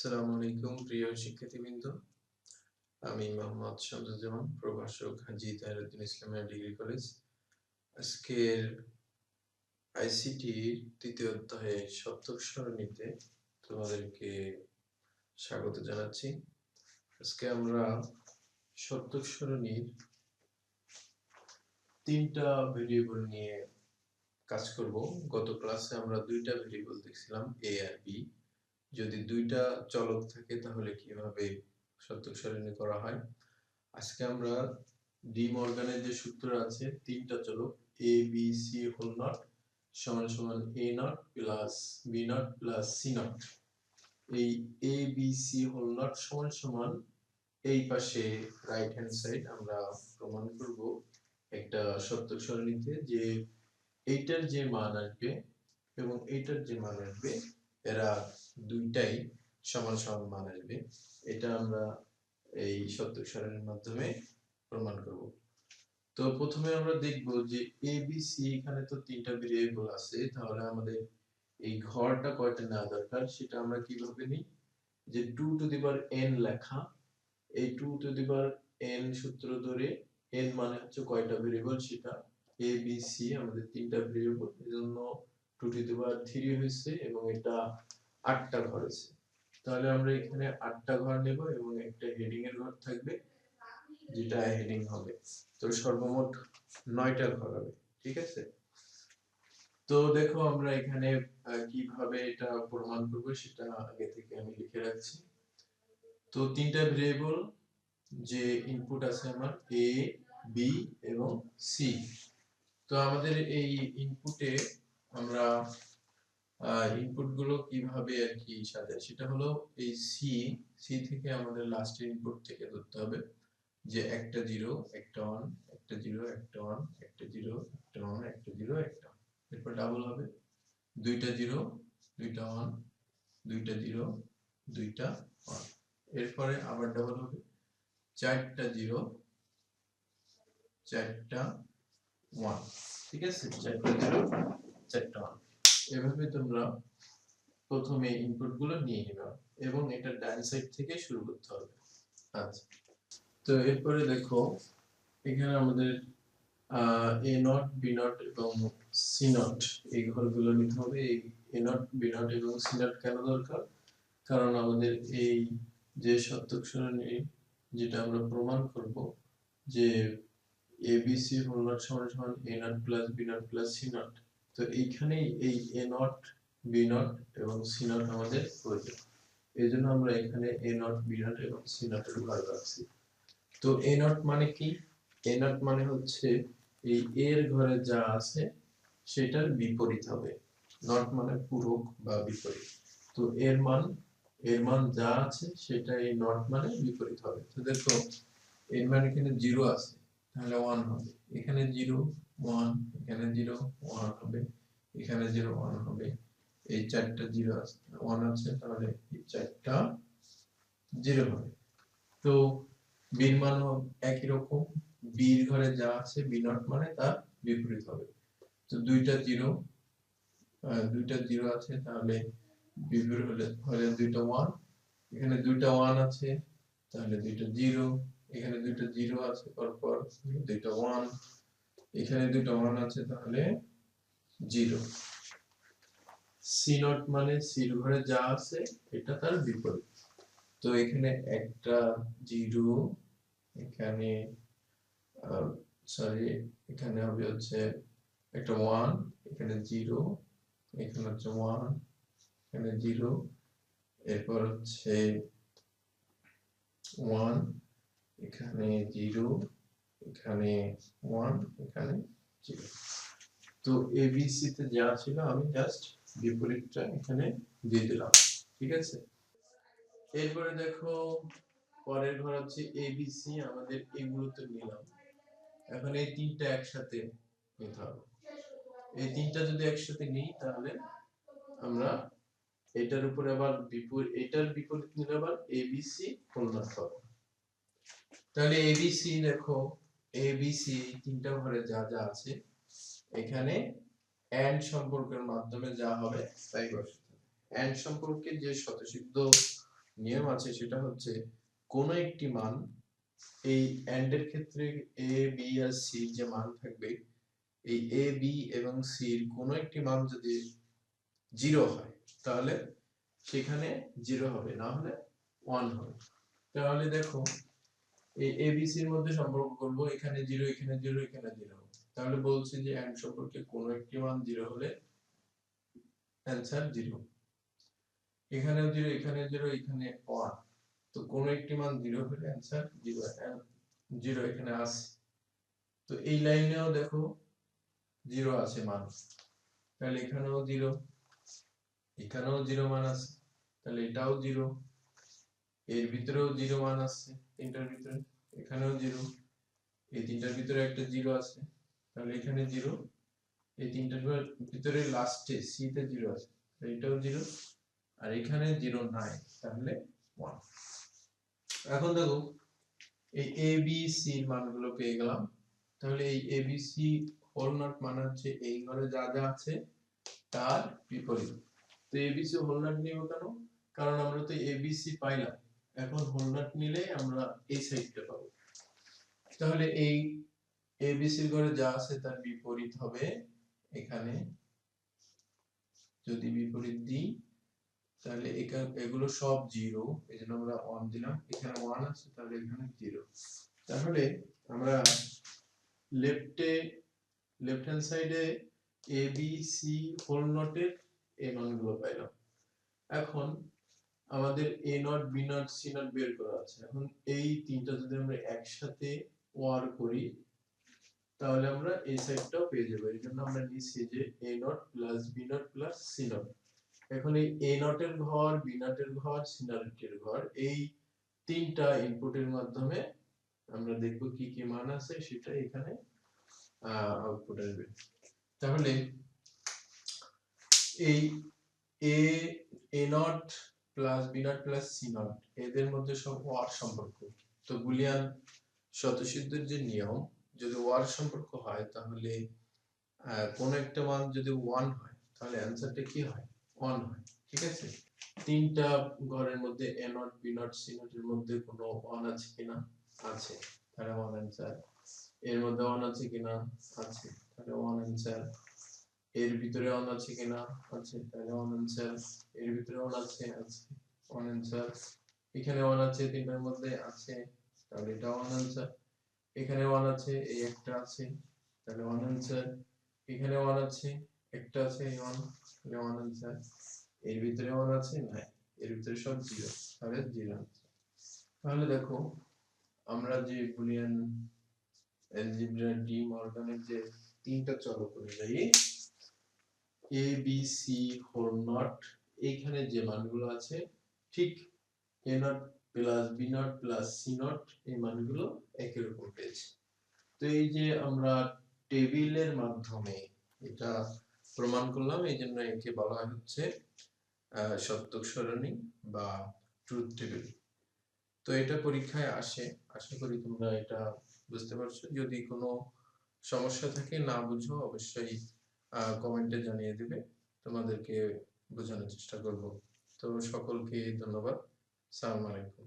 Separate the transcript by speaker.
Speaker 1: আসসালামু আলাইকুম, প্রিয় শিক্ষার্থীবৃন্দ। আমি মোহাম্মদ শামসুজ্জামান, প্রভাষক হাজী তাহিরুদ্দিন ইসলামিয়া ডিগ্রি কলেজ। আজকের আইসিটির তৃতীয় অধ্যায়ে সপ্তক সরণিতে তোমাদেরকে স্বাগত জানাচ্ছি। আজকে আমরা সপ্তক সরণির তিনটা ভেরিয়েবল নিয়ে কাজ করব। গত ক্লাসে আমরা দুইটা ভেরিয়েবল দেখছিলাম, এ আর বি। যদি দুইটা চলক থাকে, তাহলে কীভাবে সত্যক সারণী করা হয়? আজকে আমরা ডি মর্গানের যে সূত্র আছে, তিনটা চলক A B C whole not সমান সমান A not plus B not plus C not এই A B C whole not সমান সমান এই পাশে রাইট হ্যান্ড সাইড আমরা প্রমাণ করব একটা সত্যক সারণীতে যে এইটার যে মান আসবে এবং এইটার যে মান আসবে এরা দুইটাই সমান সমান মান আসবে। এটা আমরা এই সত্যক সারণীর মাধ্যমে প্রমাণ করব। তো প্রথমে আমরা দেখব যে এ বি সি এখানে তো তিনটা ভেরিয়েবল আছে, তাহলে আমাদের এই ঘরটা কয়টা নেওয়া দরকার সেটা আমরা কীভাবে নিই? যে two to the power N লেখা, এই two to the power N সূত্র ধরে এন মানে হচ্ছে কয়টা ভেরিয়েবল সেটা এ বি সি আমাদের তিনটা ভেরিয়েবল এজন্য two to the power three হয়েছে এবং এটা আটটা ঘর আছে তাহলে আমরা এখানে আটটা ঘর নেব এবং একটা হেডিং এর ঘর থাকবে, যেটা হেডিং হবে। তো সর্বমোট নয়টা ঘর হবে, ঠিক আছে? তো দেখো আমরা এখানে কীভাবে এটা প্রমাণ করব সেটা আগে থেকে আমি লিখে রাখছি। তো তিনটা ভেরিয়েবল যে ইনপুট আছে আমার এ বি এবং সি তো আমাদের এই ইনপুটে আমরা ইনপুটগুলো কীভাবে আর কি সাজায় সেটা হলো এই সি সি থেকে আমাদের লাস্ট ইনপুট থেকে ধরতে হবে যে একটা জিরো একটা ওয়ান একটা জিরো একটা ওয়ান একটা জিরো একটা ওয়ান একটা জিরো একটা। এরপর ডাবল হবে। দুইটা জিরো দুইটা ওয়ান দুইটা জিরো দুইটা ওয়ান এরপরে আবার ডাবল হবে। চারটা জিরো চারটা ওয়ান ঠিক আছে? চারটা জিরো চারটা ওয়ান এভাবে তোমরা প্রথমে ইনপুটগুলো নিয়ে নিবে এবং এটা ডান সাইড থেকে শুরু করতে হবে। আচ্ছা। তো এরপরে দেখো, এখানে আমাদের এ নট বি নট এবং সি নট এই ঘরগুলো নিতে হবে। এই এ নট বি নট এবং সি নট কেন দরকার? কারণ আমাদের এই যে সত্যক সারণী, যেটা আমরা প্রমাণ করব যে A B C whole not সমান সমান A not plus B not plus C not তো এইখানেই এই এ নট বি নট এবং সি নট আমাদের প্রয়োজন। এই জন্য আমরা এখানে এ নট বি নট এবং সি নটের ঘর রাখছি। তো এ নট মানে কি? এ নট মানে হচ্ছে এই এর ঘরে যা আছে, সেটার বিপরীত হবে। নট মানে পূরক বা বিপরীত। তো এর মান এর মান যা আছে, সেটা এই নট মানে বিপরীত হবে। তো দেখো, এর মান এখানে জিরো আছে, তাহলে ওয়ান হবে। এখানে জিরো ওয়ান এখানে জিরো ওয়ান হবে। এখানে জিরো ওয়ান হবে। এই চারটা জিরো ওয়ান আছে, তাহলে এই চারটা জিরো হবে। তো মানও একই রকম। ঘরে যা আছে বি নট মানে তার বিপরীত হবে। তো দুইটা জিরো দুইটা জিরো আছে, তাহলে বিপরীত হলে হলে দুইটা ওয়ান এখানে দুইটা ওয়ান আছে, তাহলে দুইটা জিরো এখানে দুইটা জিরো আছে, পরপর দুইটা ওয়ান এখানে দুইটা ওয়ান আছে তাহলে জিরো। সি নট মানে সির ঘরে যা আছে, এটা তার বিপরীত। তো এখানে একটা জিরো, এখানে সরি এখানে হবে হচ্ছে একটা ওয়ান এখানে জিরো, এখানে হচ্ছে ওয়ান এখানে জিরো, এরপর হচ্ছে ওয়ান এখানে জিরো তো এবিসি যা ছিল আমি জাস্ট বিপরীতটা এখানে দিয়ে দিলাম, ঠিক আছে? এরপরে দেখো, পরের ঘর হচ্ছে এবিসি আমাদের এগুলো তো নিলাম। এখন এই তিনটা একসাথে নিতে হবে। এই তিনটা যদি একসাথে নিই, তাহলে আমরা এটার উপরে আবার বিপরীত, এটার বিপরীত নিলে আবার এবিসি খুলনা হবে তাহলে এবিসি দেখো এবিসি তিনটা ঘরে যা যা আছে, এখানে এন্ড সম্পর্কের মাধ্যমে যা হবে, তাই বসাতে এন্ড সম্পর্কে যে শতসিদ্ধ নিয়ম আছে, সেটা হচ্ছে কোন একটি মান, এই এন্ড এর ক্ষেত্রে এ বি আর সি যে মান থাকবে, এই এ বি এবং সি এর কোনো একটি মান যদি জিরো হয়, তাহলে সেখানে জিরো হবে, না হলে ওয়ান হবে। তাহলে দেখো এই এবিসি এর মধ্যে সম্পর্ক করব, এখানে জিরো এখানে জিরো এখানে জিরো তাহলে বলছি যে এন্ড সম্পর্কে কোনো একটি মান জিরো হলে অ্যান্সার জিরো এখানেও জিরো এখানে জিরো এখানে ওয়ান তো কোনো একটি মান জিরো হলে অ্যান্সার জিরো জিরো এখানে আছে তো এই লাইনেও দেখো জিরো আছে মান তাহলে এখানেও জিরো এখানেও জিরো মান আছে। তাহলে এটাও জিরো এর ভিতরেও জিরো মান আছে। তিনটার ভিতরে, এখানেও জিরো এই তিনটার ভিতরে একটা জিরো আছে, তাহলে এখানে জিরো এই তিনটার ভিতরে লাস্টে সি তে জিরো আছে এটাও জিরো আর এখানে জিরো নাই, তাহলে ওয়ান এখন দেখো, এই এ বি সি এর মানগুলো পেয়ে গেলাম, তাহলে এই A B C whole not মানে হচ্ছে এই ঘরে যা যা আছে, তার বিপরীত। তো এবিসি হোল নট নিব কেন? কারণ আমরা তো এবিসি পাইলাম। এখন হোল নট নিলে আমরা এই সাইডটা পাবো। তাহলে এই এবিসির ঘরে যা আছে তার বিপরীত হবে এখানে। যদি বিপরীত দিই, তাহলে এগুলো সব জিরো এই জন্য আমরা ওয়ান দিলাম। এখানে ওয়ান আছে, তাহলে এখানে জিরো তাহলে আমরা লেফটে লেফট হ্যান্ড সাইডে এ বি সি হোল নটের এই মানগুলো পাইলাম। এখন আমাদের A not B not C not বের করা আছে। এখন এই তিনটা যদি আমরা একসাথে ওয়ার করি, তাহলে আমরা এই সাইডটাও পেয়ে যাব। এই জন্য আমরা নিচ্ছি যে A not plus B not plus C not এখন এই এ নটের ঘর বি নটের ঘর সি নটের ঘর, এই তিনটা ইনপুটের মাধ্যমে আমরা দেখব কি কি মান আছে, সেটা এখানে আউটপুট আসবে। তাহলে এই A A not plus B not plus C not এদের মধ্যে সব ওয়ার সম্পর্ক। তো বুলিয়ান শতসিদ্ধের যে নিয়ম, যদি ওয়ার সম্পর্ক হয়, তাহলে কোন একটা মান যদি ওয়ান হয়, তাহলে অ্যান্সারটা কি হয়? ওয়ান হয়, ঠিক আছে? তিনটা ঘরের মধ্যে A not B not C not এর মধ্যে কোনো ওয়ান আছে কিনা আছে। তাহলে ওয়ান অ্যান্সার এর মধ্যে ওয়ান আছে কিনা আছে। তাহলে ওয়ান অ্যান্সার এর ভিতরে অন আছে কিনা? আছে, তাহলে অন অ্যান্সার এর ভিতরে অন আছে আছে অন অ্যান্সার এখানে অন আছে, তিনটার মধ্যে আছে, তাহলে এটা অন অ্যান্সার এখানে অন আছে, এই একটা আছে, তাহলে অন অ্যান্সার এখানে অন আছে, একটা আছে, এই অন তাহলে অন অ্যান্সার এর ভিতরে অন আছে? নাই, এর ভিতরে সব জিরো তাহলে জিরো তাহলে দেখো, আমরা যে বুলিয়ান, অ্যালজেব্রা, ডি, মর্গানের যে তিনটা চলক অনুযায়ী A B C whole not এইখানে যে মানগুলো আছে, ঠিক A not plus B not plus C not এই মানগুলো একই রকম পেয়েছে। তো এই যে আমরা টেবিলের মাধ্যমে এটা প্রমাণ করলাম, এই জন্য একে বলা হচ্ছে সত্যক সরণী বা ট্রুথ টেবিল তো এটা পরীক্ষায় আসে, আশা করি তোমরা এটা বুঝতে পারছ। যদি কোনো সমস্যা থাকে না বুঝো, অবশ্যই কমেন্টে জানিয়ে দিবে। তোমাদেরকে বোঝানোর চেষ্টা করব। তো সকলকে ধন্যবাদ। সালাম আলাইকুম।